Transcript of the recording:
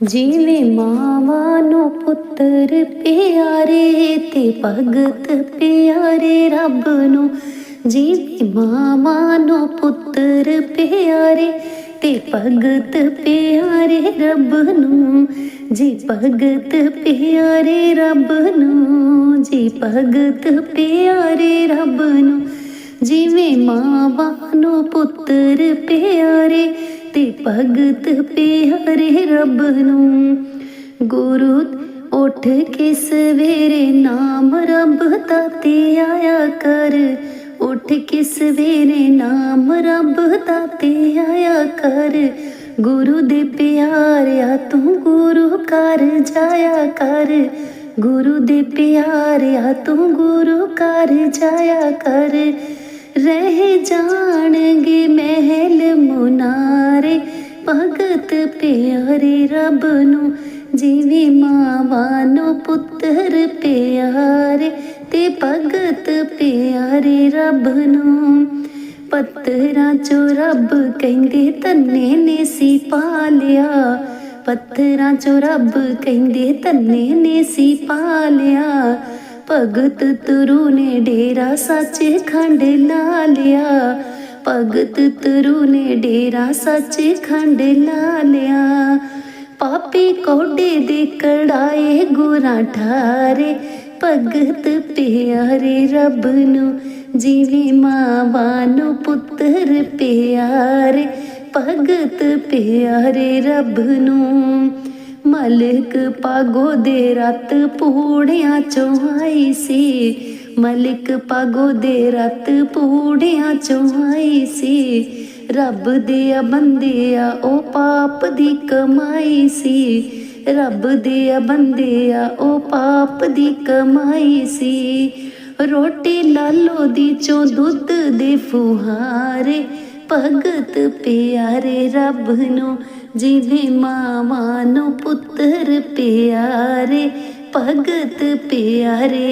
ਜਿਵੇਂ ਮਾਵਾਂ ਨੂੰ ਪੁੱਤਰ ਪਿਆਰੇ ਤੇ ਭਗਤ ਪਿਆਰੇ ਰੱਬ ਨੂੰ ਜਿਵੇਂ ਮਾਵਾਂ ਨੂੰ ਪੁੱਤਰ ਪਿਆਰੇ ਤੇ ਭਗਤ ਪਿਆਰੇ ਰੱਬ ਨੂੰ ਜੀ ਭਗਤ ਪਿਆਰੇ ਰੱਬ ਨੂੰ ਜੀ ਭਗਤ ਪਿਆਰੇ ਰੱਬ ਨੂੰ ਜਿਵੇਂ ਮਾਵਾਂ ਨੂੰ ਪੁੱਤਰ ਪਿਆਰੇ ਤੇ ਭਗਤ ਪਿਆਰੇ ਰੱਬ ਨੂੰ। ਗੁਰੂ ਉੱਠ ਕੇ ਸਵੇਰੇ ਨਾਮ ਰੱਬ ਤਾਤੇ ਆਇਆ ਕਰ। ਉੱਠ ਕੇ ਸਵੇਰੇ ਨਾਮ ਰੱਬ ਤਾਤੇ ਆਇਆ ਕਰ। ਗੁਰੂ ਦੇ ਪਿਆਰਿਆ ਤੂੰ ਗੁਰੂ ਘਰ ਜਾਇਆ ਕਰ। ਗੁਰੂ ਦੇ ਪਿਆਰਿਆ ਤੂੰ ਗੁਰੂ ਘਰ ਜਾਇਆ ਕਰ। ਰਹਿ ਜਾਣਗੇ ਮਹਿਲ ਮੁਨਾ ਮੁਨਾਰੇ ਭਗਤ ਪਿਆਰੇ ਰੱਬ ਨੂੰ, ਜਿਵੇਂ ਮਾਵਾਂ ਨੂੰ ਪੁੱਤਰ ਪਿਆਰੇ ਤੇ ਭਗਤ ਪਿਆਰੇ ਰੱਬ ਨੂੰ। ਪੱਥਰਾਂ ਚੋਂ ਰੱਬ ਕਹਿੰਦੇ ਤੰਨੇ ਨੇ ਸੀ ਪਾਲਿਆ ਪੱਥਰਾਂ ਚੋਂ ਰੱਬ ਕਹਿੰਦੇ ਤੰਨੇ ਨੇ ਸੀ ਪਾਲਿਆ ਭਗਤ ਤਰੂ ਨੇ ਡੇਰਾ ਸੱਚ ਖੰਡ ਲਾ ਲਿਆ। ਭਗਤ ਤਰੂ ਨੇ ਡੇਰਾ ਸੱਚ ਖੰਡ ਲਾ ਲਿਆ ਪਾਪੀ ਕੋਡੇ ਦੇ ਕੜਾਏ ਗੁਰਾਂ ਠਾਰੇ। ਭਗਤ ਪਿਆਰੇ ਰੱਬ ਨੂੰ ਜਿਵੇਂ ਮਾਵਾਂ ਨੂੰ ਪੁੱਤਰ ਪਿਆਰੇ। ਭਗਤ ਪਿਆਰੇ ਰੱਬ ਨੂੰ ਮਲਕ ਪਾਗੋ ਦੇ ਰਤ ਪੂੜਿਆਂ ਚੋਂ ਆਈ ਸੀ। ਮਲਿਕ ਪਾਗੋ ਦੇ ਰਤ ਪੂੜਿਆਂ ਚੋਂ ਆਈ ਸੀ। ਰੱਬ ਦੇ ਆ ਬੰਦੇ ਆ ਉਹ ਪਾਪ ਦੀ ਕਮਾਈ ਸੀ। ਰੱਬ ਦੇ ਆ ਬੰਦੇ ਆ ਉਹ ਪਾਪ ਦੀ ਕਮਾਈ ਸੀ। ਰੋਟੀ ਲਾਲੋ ਦੀ ਚੋਂ ਦੁੱਧ ਦੇ ਫੁਹਾਰੇ, ਭਗਤ ਪਿਆਰੇ ਰੱਬ ਨੂੰ, ਜਿਵੇਂ ਮਾਵਾਂ ਨੂੰ ਪੁੱਤਰ ਪਿਆਰੇ, ਭਗਤ ਪਿਆਰੇ